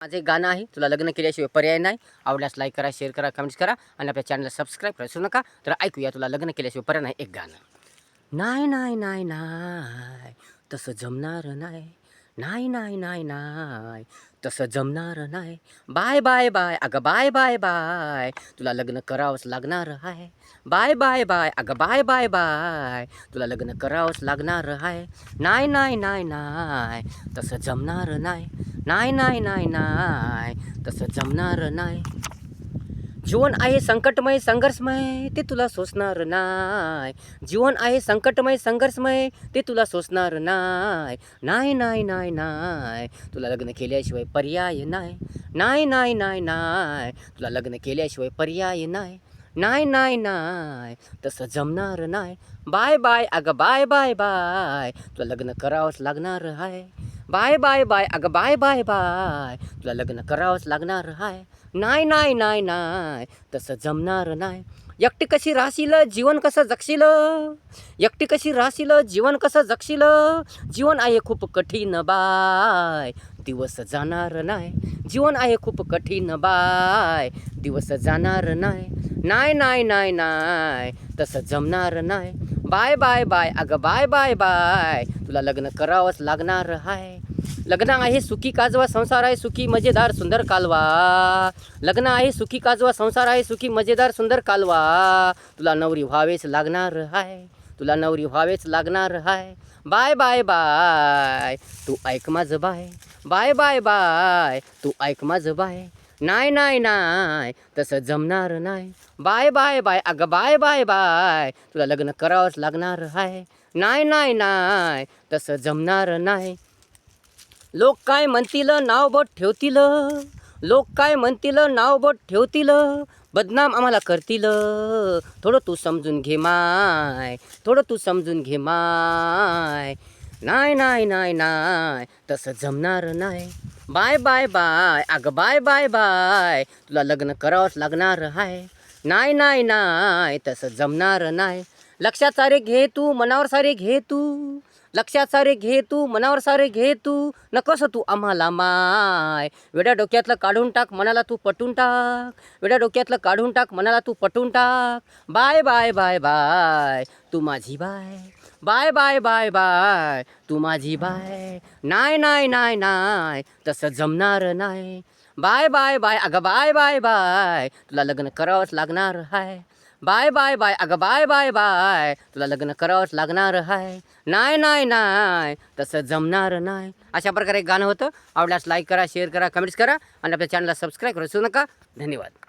माझं एक गाणं आहे. तुला लग्न केल्याशिवाय पर्याय नाही. आवडल्यास लाईक करा शेअर करा कमेंट्स करा आणि आपल्या चॅनलला सबस्क्राईब करा विसरू नका. तर ऐकूया तुला लग्न केल्याशिवाय पर्याय नाही. एक गाणं. नाही नाही नाही नाही. तसं जमणार नाही. नाही नाही नाही नाही. तसं जमणार नाही. बाय बाय बाय अगं बाय बाय बाय तुला लग्न करावंच लागणार आहे. बाय बाय बाय अगं बाय बाय बाय तुला लग्न करावंच लागणार आहे. नाही नाही नाही नाही. तसं जमणार नाही. नाही नाही नाही नाही तसं जमणार नाही जीवन आहे संकटमय संघर्षमय ते तुला सोसणार नाही जीवन आहे संकटमय संघर्षमय ते तुला सोसणार नाही नाही नाही नाही नाही तुला लग्न केल्याशिवाय पर्याय नाही नाही नाही नाही नाही तुला लग्न केल्याशिवाय पर्याय नाही नाही नाही नाही तसं जमणार नाही बाय बाय अगं बाय बाय बाय तुला लग्न करावंच लागणार आहे बाय बाय बाय अगं बाय बाय बाय तुला लग्न करावंच लागणार हाय नाही नाही नाही नाही तसं जमणार नाही एकटी कशी राहशील जीवन कसं जगशील एकटी कशी राहशील जीवन कसं जगशील जीवन आहे खूप कठीण बाय दिवस जाणार नाही जीवन आहे खूप कठीण बाय दिवस जाणार नाही नाही नाही नाही नाही तसं जमणार नाही बाय बाय बाय अगं बाय बाय बाय. तुला लग्न करावंच लागणार हाय. लग्न आहे सुखी काजवा संसार आहे सुखी मजेदार सुंदर कालवा. लग्न आहे सुखी काजवा संसार आहे सुखी मजेदार सुंदर कालवा. तुला नवरी व्हावेच लागणार हाय. तुला नवरी व्हावेच लागणार हाय. बाय बाय बाय. तू ऐक माझं बाय. बाय बाय बाय. तू ऐक माझं बाय. नाही नाही नाही. तसं जमणार नाही. Bye bye bye. अगं बाय बाय बाय. तुला लग्न करावंच लागणार आहे नाही नाही नाही. तसं जमणार नाही. लोक काय म्हणतील नाव बोट ठेवतील. लोक काय म्हणतील नाव बोट ठेवतील. बदनाम आम्हाला करतील. थोडं तू समजून घे माय. थोडं तू समजून घे माय. नाही नाही नाही नाही. तसं जमणार नाही. बाय बाय बाय अगं बाय बाय बाय. तुला लग्न करावंच लागणार आहे नाही नाही नाही तसं जमणार नाही. लक्षात सारे घे तू मनावर सारे घे तू. लक्षात सारे घे तू मनावर सारे घे तू. नकोस तू आम्हाला माय. वेड्या डोक्यातलं काढून टाक मनाला तू पटून टाक. वेड्या डोक्यातलं काढून टाक मनाला तू पटून टाक. बाय बाय बाय बाय. तू माझी बाय. बाय बाय बाय बाय. तू माझी बाय. नाय नाय नाय नाय. तसं जमणार नाही बाय बाय बाय. अगं बाय बाय बाय. तुला लग्न करावंच लागणार हाय. बाय बाय बाय. अगं बाय बाय बाय. तुला लग्न करावंच लागणार आहे नाही नाही नाही तसं जमणार नाही अशा प्रकारे एक गाणं होतं. आवडल्यास लाईक करा शेअर करा कमेंट्स करा. आणि आपल्या चॅनलला सबस्क्राईब करू. नका. धन्यवाद.